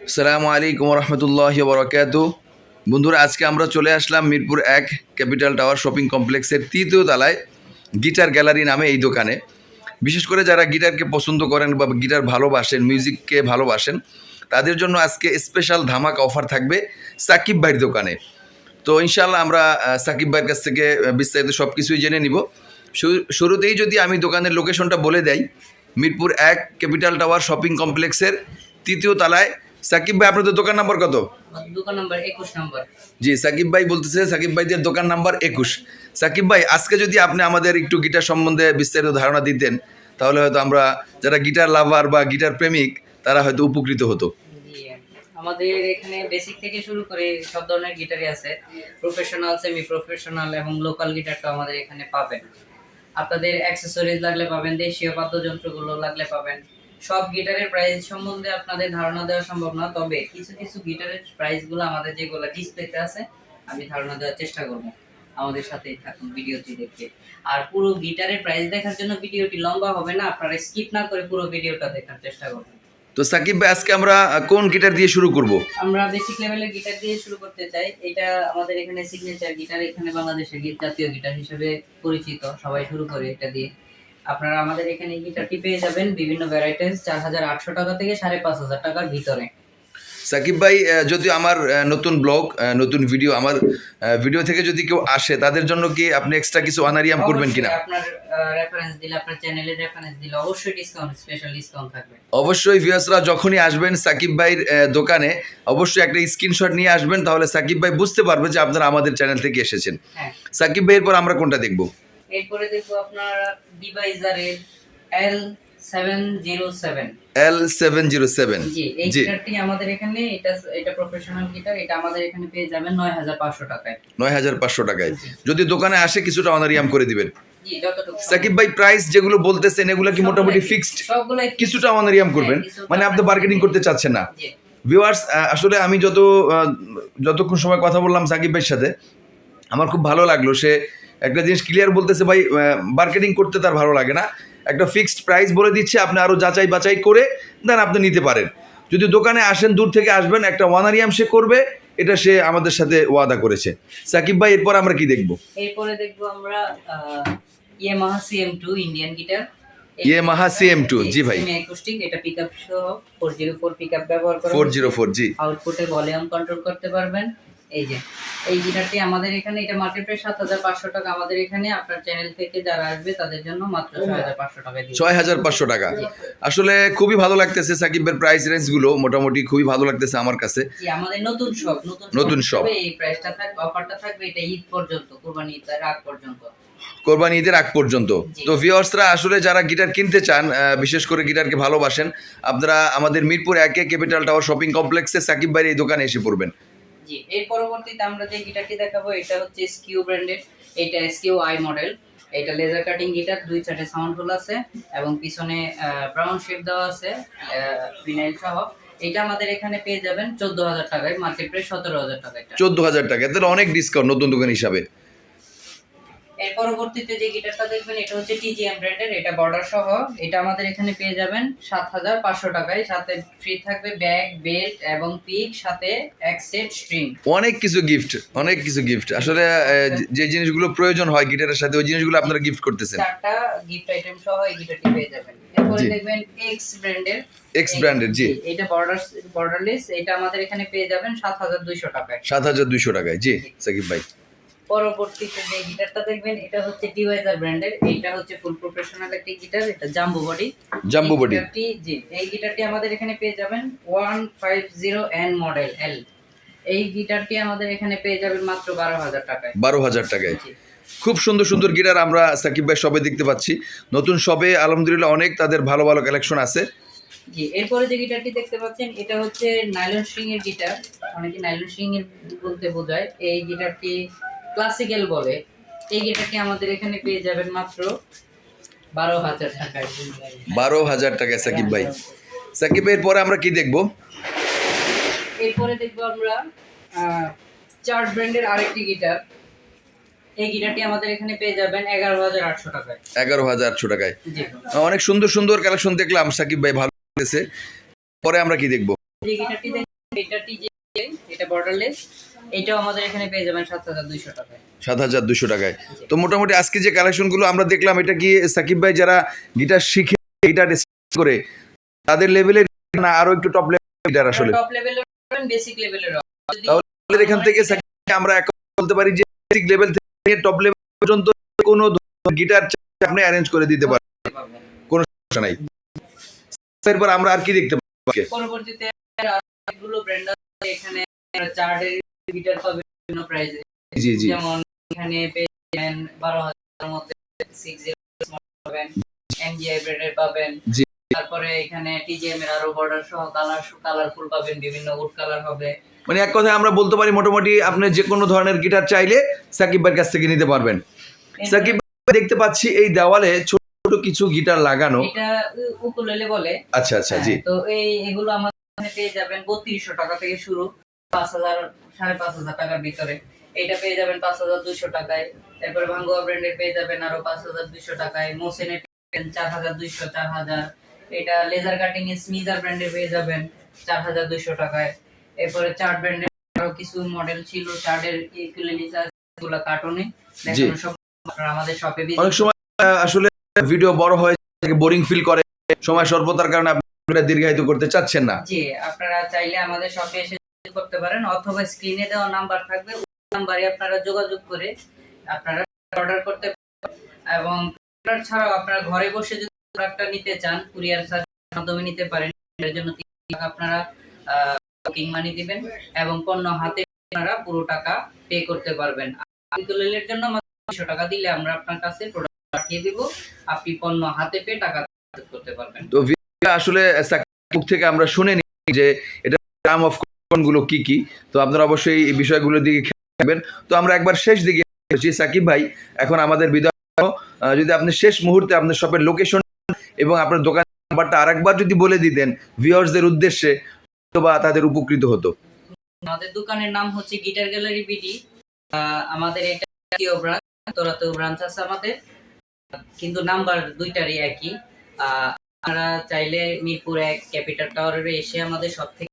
সালামু আলাইকুম রহমতুল্লাহ বরকাত বন্ধুরা, আজকে আমরা চলে আসলাম মিরপুর এক ক্যাপিটাল টাওয়ার শপিং কমপ্লেক্সের তৃতীয় তলায় গিটার গ্যালারি নামে এই দোকানে। বিশেষ করে যারা গিটারকে পছন্দ করেন বা গিটার ভালোবাসেন, মিউজিককে ভালোবাসেন, তাদের জন্য আজকে স্পেশাল ধামাক অফার থাকবে সাকিব ভাইয়ের দোকানে। তো ইনশাল্লাহ আমরা সাকিব ভাইয়ের কাছ থেকে বিস্তারিত সব কিছুই জেনে নিব। শুরুতেই যদি আমি দোকানের লোকেশনটা বলে দেই, মিরপুর এক ক্যাপিটাল টাওয়ার শপিং কমপ্লেক্সের তৃতীয় তলায় সাকিব ভাই আপনাদের দোকান নাম্বার কত? দোকান নাম্বার একুশ নম্বর। জি সাকিব ভাই বলতেছে সাকিব ভাইদের দোকান নাম্বার একুশ। সাকিব ভাই আজকে যদি আপনি আমাদের একটু গিটার সম্বন্ধে বিস্তারিত ধারণা দিতেন তাহলে হয়তো আমরা যারা গিটার লাভার বা গিটার প্রেমিক তারা হয়তো উপকৃত হতো। আমাদের এখানে বেসিক থেকে শুরু করে সব ধরনের গিটারই আছে। প্রফেশনাল সেমি প্রফেশনাল এবং লোকাল গিটারটা আমাদের এখানে পাবেন। আপনাদের অ্যাক্সেসরিজ লাগলে পাবেন দেশীয় বাদ্যযন্ত্রগুলো লাগলে পাবেন। সব গিটারের প্রাইস সম্বন্ধে আপনাদের ধারণা দেওয়া সম্ভব না তবে কিছু কিছু গিটারের প্রাইসগুলো আমাদের যেগুলো ডিসপ্লেতে আছে আমি ধারণা দেওয়ার চেষ্টা করব আমাদের সাথেই থাকুন ভিডিওটি দেখে। আর পুরো গিটারের প্রাইস দেখার জন্য ভিডিওটি লম্বা হবে না আপনারা স্কিপ না করে পুরো ভিডিওটা দেখার চেষ্টা করবেন। তো সাকিব ভাই আজকে আমরা কোন গিটার দিয়ে শুরু করব? আমরা বেসিক লেভেলের গিটার দিয়ে শুরু করতে চাই। এটা আমাদের এখানে সিগনেচার গিটার এখানে বাংলাদেশের জাতীয় গিটার হিসেবে পরিচিত সবাই শুরু করে এটা দিয়ে। আপনারা আমাদের এখানে গিটারটি পেয়ে যাবেন বিভিন্ন ভ্যারাইটিস চার হাজার আটশো টাকা থেকে সাড়ে পাঁচ হাজার টাকার ভিতরে। সাকিব ভাই যদি আমার নতুন ব্লগ নতুন ভিডিও আমার ভিডিও থেকে যদি কেউ আসে তাদের জন্য কি আপনি এক্সট্রা কিছু অনারিয়াম করবেন কিনা? আপনার রেফারেন্স দিলে আপনার চ্যানেলের রেফারেন্স দিলে অবশ্যই ডিসকাউন্ট স্পেশাল ডিসকাউন্ট থাকবে। অবশ্যই ভিউয়ার্সরা যখনই আসবেন সাকিব ভাইয়ের দোকানে অবশ্যই একটা স্ক্রিনশট নিয়ে আসবেন তাহলে সাকিব ভাই বুঝতে পারবে যে আপনারা আমাদের চ্যানেল থেকে এসেছেন। হ্যাঁ। সাকিব ভাইয়ের পর আমরা কোনটা দেখব? এরপরে দেখব আপনার ডিভাইজারের L seven zero seven L seven zero seven জি এই। গিটারটি আমাদের এখানে এটা এটা প্রফেশনাল গিটার এটা আমাদের এখানে পেয়ে যাবেন নয় হাজার পাঁচশো টাকায়। নয় হাজার পাঁচশো টাকায়। যদি দোকানে আসে কিছুটা অনারিয়াম করে দিবেন। সাকিব ভাই প্রাইস যেগুলো বলতেছেন এগুলো কি মোটামুটি ফিক্সড কিছুটা অনারিয়াম করবেন? হ্যাঁ, মানে আপনি বার্গেনিং করতে চাচ্ছেন না। ভিউয়ার্স আসলে আমি যত যতক্ষণ সময় কথা বললাম সাকিব ভাইয়ের সাথে আমার খুব ভালো লাগল। সে একটা জিনিস ক্লিয়ার বলতেছে ভাই মার্কেটিং করতে তার ভালো লাগে না। একটা ফিক্সড প্রাইস বলে দিচ্ছে আপনি আরও যাচাই বাছাই করে দেন আপনি নিতে পারেন। যদি দোকানে আসেন দূর থেকে আসবেন একটা ওয়ানারিয়াম সে করবে এটা সে আমাদের সাথে ওয়াদা করেছে। সাকিব ভাই এরপর আমরা কি দেখব? এরপরে দেখব আমরা Yamaha CM two Indian guitar Yamaha CM2, জি ভাই। অ্যাকুস্টিক এটা পিকআপ সহ ফোর জিরো ফোর পিকআপ ব্যবহার করা ফোর জিরো ফোর জি। আউটপুটে ভলিউম কন্ট্রোল করতে পারবেন। এই যে এই গিটারটি আমাদের এখানে এটা মার্কেট প্রাইস সাত হাজার পাঁচশো টাকা আমাদের এখানে। আপনার চ্যানেল থেকে যারা আসবে তাদের জন্য মাত্র ছয় হাজার পাঁচশো টাকা ছয় হাজার পাঁচশো টাকা। আসলে খুবই ভালো লাগতেছে সাকিবের প্রাইস রেঞ্জগুলো। মোটামুটি খুবই ভালো লাগতেছে আমার কাছে। জি, আমাদের নতুন শপ নতুন। হিসেবে এই প্রাইসটা থাকবে অফারটা থাকবে এটা ঈদ পর্যন্ত কুরবানি ঈদের আগ পর্যন্ত। কোরবানি ঈদের আগ পর্যন্ত। তো ভিওয়ার্সরা আসলে যারা গিটার কিনতে চান বিশেষ করে গিটারকে ভালোবাসেন আপনারা আমাদের মিরপুর একে ক্যাপিটাল টাওয়ার শপিং কমপ্লেক্সে সাকিব ভাইয়ের এই দোকানে এসে পড়বেন। জি, এর পরবর্তীতে আমরা যে গিটারটি দেখাবো, এটা হচ্ছে স্কিউ ব্র্যান্ডের এটা স্কিউ আই মডেল এটা লেজার কাটিং গিটার দুই সাইডে সাউন্ড হোল আছে এবং পিছনে ব্রাউন শেপ দেওয়া আছে ফিনাইল সহ। এটা আমাদের এখানে পেয়ে যাবেন চোদ্দ হাজার টাকায় মার্কেট প্রাইস সতেরো হাজার টাকা চোদ্দ হাজার টাকা তাহলে অনেক ডিসকাউন্ট নতুন দোকান হিসাবে। এর পরবর্তীতে যে গিটারটা দেখবেন এটা হচ্ছে টিজিএম ব্র্যান্ডের এটা বর্ডার সহ। এটা আমাদের এখানে পেয়ে যাবেন সাত হাজার পাঁচশো টাকায়। সাথে ফ্রি থাকবে ব্যাগ বেল্ট এবং পিক সাথে এক সেট স্ট্রিং অনেক কিছু গিফট অনেক কিছু গিফট আসলে যে- যে জিনিসগুলো প্রয়োজন হয় গিটারের সাথে ওই জিনিসগুলো আপনারা গিফট করতেছেন। চারটা গিফট আইটেম সহ এই গিটারটি পেয়ে যাবেন। এরপরে দেখবেন এক্স ব্র্যান্ডের এক্স ব্র্যান্ডের জি। এটা বর্ডার বর্ডারলেস এটা আমাদের এখানে পেয়ে যাবেন সাত হাজার দুইশো টাকায়। সাত হাজার দুইশো টাকায় জি। সাকিব ভাই। পরবর্তীতে যে গিটারটা দেখবেন এটা হচ্ছে ডিভাইজার ব্র্যান্ডের এটা হচ্ছে ফুল প্রফেশনাল একটি গিটার এটা জাম্বো বডি জাম্বো বডি জি এই গিটারটি আমাদের এখানে পেয়ে যাবেন one five zero N model L এই গিটারটি আমাদের এখানে পেয়ে যাবেন মাত্র বারো হাজার টাকায়। বারো হাজার টাকায়। খুব সুন্দর সুন্দর গিটার আমরা সাকিব ভাই সবে দেখতে পাচ্ছি। নতুন সবে আলহামদুলিল্লাহ অনেক তাদের ভালো ভালো কালেকশন আছে। জি এরপরে যে গিটারটি দেখতে পাচ্ছেন এটা হচ্ছে নাইলন স্ট্রিং এর গিটার। অনেকে নাইলন স্ট্রিং এর বলতে বোঝায়। এই গিটারটি ক্লাসিক্যাল বলে। এই গিটারটি আমাদের এখানে পেয়ে যাবেন মাত্র? বারো হাজার টাকায়। বারো হাজার টাকায় সাকিব ভাই। সাকিব ভাইয়ের পরে আমরা কি দেখব? এরপরে দেখব আমরা চার্জ ব্র্যান্ডের আরেকটি গিটার। এই গিটারটি আমাদের এখানে পেয়ে যাবেন এগারো হাজার আটশো টাকায়। এগারো হাজার আটশো টাকায়। অনেক সুন্দর সুন্দর কালেকশন দেখলাম সাকিব ভাই ভালো লেগেছে। পরে আমরা কি দেখব? গিটারটি এটা বর্ডারলেস এটাও আমাদের এখানে পেয়ে যাবেন সাত হাজার দুইশো টাকায়। সাত হাজার দুশো টাকায়। তো মোটামুটি আজকে যে কালেকশনগুলো আমরা দেখলাম এটা কি সাকিব ভাই যারা গিটার শিখে গিটার করে তাদের লেভেলের না আরও একটু টপ লেভেল গিটার আসলে? টপ লেভেলের বেসিক লেভেলের তাহলে এখান থেকে আমরা এখন বলতে পারি যে বেসিক লেভেল থেকে টপ লেভেল পর্যন্ত কোনো গিটার আপনি অ্যারেঞ্জ করে দিতে পারেন সমস্যা নাই। এরপর আমরা আর কি দেখতে পাবো? পরবর্তীতে অনেকগুলো ব্র্যান্ড আছে এখানে চার্টের গিটার পাবেন বিভিন্ন প্রাইসে জি জি। যেমন এখানে পেয়েছেন বারো হাজারের মধ্যে সিক্স জিরো পাবেন এমজিআই ব্র্যান্ডের পাবেন। জি। তারপরে এখানে টিজিএম এর আরও বর্ডার সহ কালার কালারফুল পাবেন বিভিন্ন উড কালার হবে। মানে এক কথায় আমরা বলতে পারি মোটামুটি আপনি যে কোনো ধরনের গিটার চাইলে সাকিব ভাইয়ের কাছ থেকে নিতে পারবেন। সাকিব দেখতে পাচ্ছি এই দেওয়ালে ছোট ছোট কিছু গিটার লাগানো। এটা উকুলেলে বলে। আচ্ছা আচ্ছা জি। হ্যাঁ, তো এই এগুলো আমাদের পেয়ে যাবেন বত্রিশশো টাকা থেকে শুরু। পাঁচ হাজার সাড়ে পাঁচ হাজার টাকার ভিতরে। এটা পেয়ে যাবেন পাঁচ হাজার টাকায়। তারপরে ভাঙ্গুয়া ব্র্যান্ডের পেয়ে যাবেন আরও পাঁচ হাজার টাকায়। মোসেনের চার হাজার দুইশো চার হাজার। এটা লেজার কাটিং এর স্মিজার ব্র্যান্ডের পেয়ে যাবেন চার হাজার দুইশো টাকায়। এরপরে চার্ট ব্র্যান্ডের আরও কিছু মডেল ছিল চার্টের কার্টুনে। দেখানো সব আমাদের শপে অনেক সময় আসলে ভিডিও বড় হয়ে বোরিং ফিল করে। সময় স্বল্পতার কারণে আপনি দীর্ঘায়িত করতে চাচ্ছেন না। জি আপনারা চাইলে আমাদের শপে এসে করতে পারেন, অথবা স্ক্রিনে দেওয়া নাম্বার থাকবে নাম্বারে আপনারা যোগাযোগ করে আপনারা অর্ডার করতে এবং order ছাড়াও আপনারা ঘরে বসে যদি প্রোডাক্টটা নিতে চান কুরিয়ার সার্ভিসের মাধ্যমে নিতে পারেন, এর জন্য আপনারা বুকিং মানি দিবেন এবং পণ্য হাতে আপনারা পুরো টাকা পে করতে পারবেন। আর্টিকেলের জন্য 200 টাকা দিলে আমরা আপনার কাছে প্রোডাক্ট পাঠিয়ে দিব। আপনি পণ্য হাতে পেয়ে টাকা করতে পারবেন। তো আসলে থেকে আমরা শুনে নিই যে এটা টার্ম অফ গুলো কি কি? তো আপনারা অবশ্যই এই বিষয়গুলোর দিকে খেয়াল তো আমরা একবার শেষ দিকে সাকিব ভাই, এখন আমাদের বিদায় যদি আপনি শেষ মুহূর্তে আপনার শপের লোকেশন এবং আপনার দোকান নাম্বারটা আরেকবার যদি বলে দিতেন ভিউয়ার্সদের উদ্দেশ্যে বা তাদের উপকৃত হতো। আমাদের দোকানের নাম হচ্ছে গিটার গ্যালারি বিডি আমাদের এটা দ্বিতীয় ব্রাঞ্চ তোরাতেও ব্রাঞ্চ আছে আমাদের। কিন্তু নাম্বার দুইটারই একই। আপনারা চাইলে মিরপুর এক, ক্যাপিটাল টাওয়ারে এসে আমাদের সব থেকে